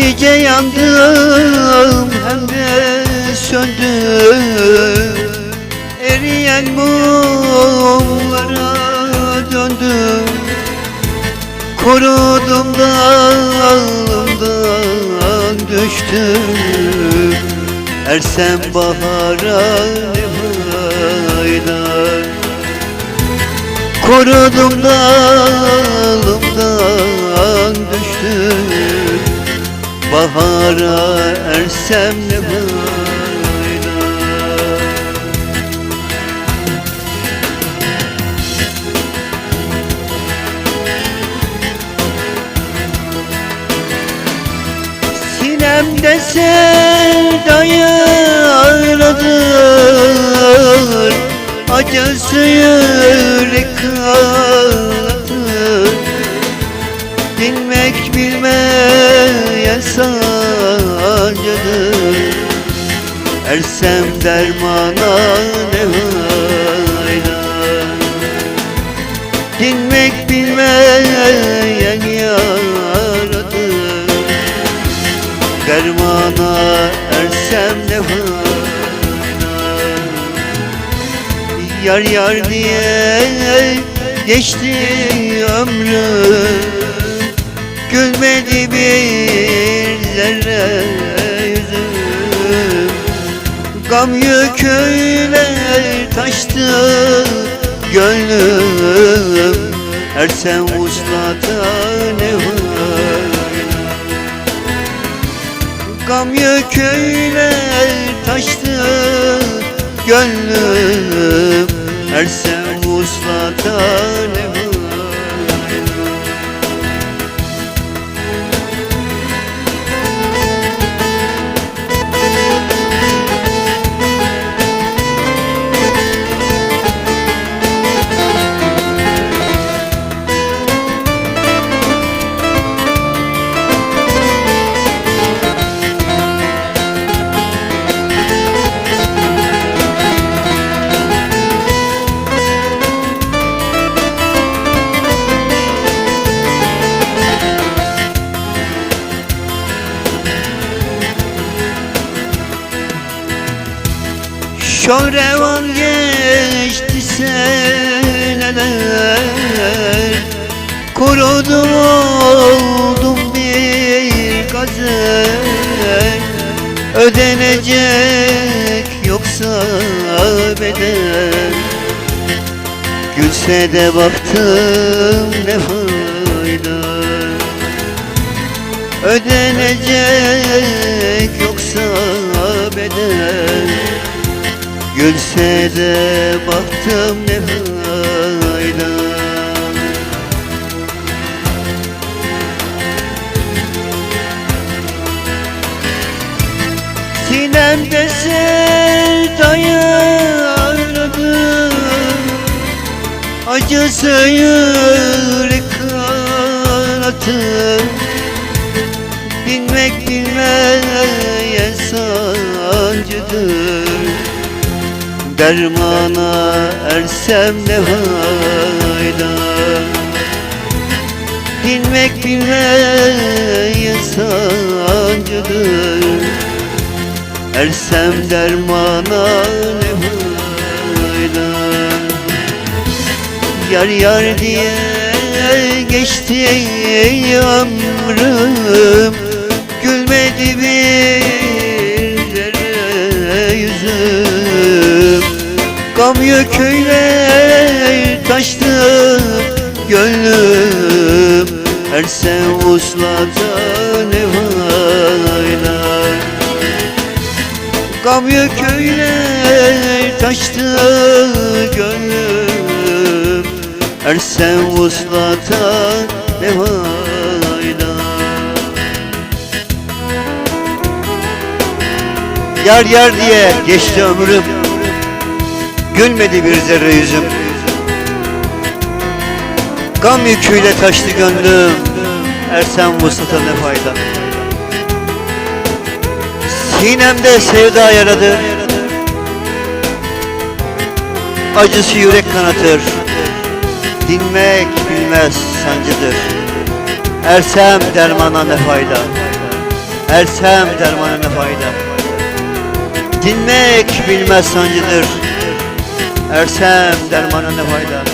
gece yandım hem de söndüm. Eriyen mumlara döndüm. Kurudum dalımdan düştüm. Ersem bahara ne fayda Kurudum dalımdan düştüm Bahara ersem ne fayda? Sinemde sevdayı aradır Acısı yürek ağlatır Ersem dermana ne fayda Dinmek bilmeyen yaradır Dermana ersem ne fayda Yar yar diye geçti ömrüm Gülmedi bir zerre Gam yüküyle taştı gönlüm. Ersem uslata Şörevan geçti seneler. Kurudum oldum bir gazel. Ödenecek yoksa bedel. Gülse de baktım ne fayda. Ödenecek De baktım ne fayda Sinemde sevdayı aradım Acısı yürek kanatır Bilmek bilmeyen sancıdır Dermana ersem ne fayda Dinmek bilmeyen sancıdır Ersem dermana ne fayda Yar yar diye geçti ömrüm Yüküyle taştı gönlüm. Ersem uslata ne fayda Gam yüküyle taştı gönlüm. Ersem vuslata ne fayda Yar yar diye geçti ömrüm Gülmedi bir zerre yüzüm. Gam yüküyle taştı gönlüm Ersem vuslata ne fayda? Sinemde sevda yaradı Acısı yürek kanatır Dinmek bilmez sancıdır. Ersem dermana ne fayda? Ersem dermana ne fayda? Dinmek bilmez sancıdır Ersem dermana ne fayda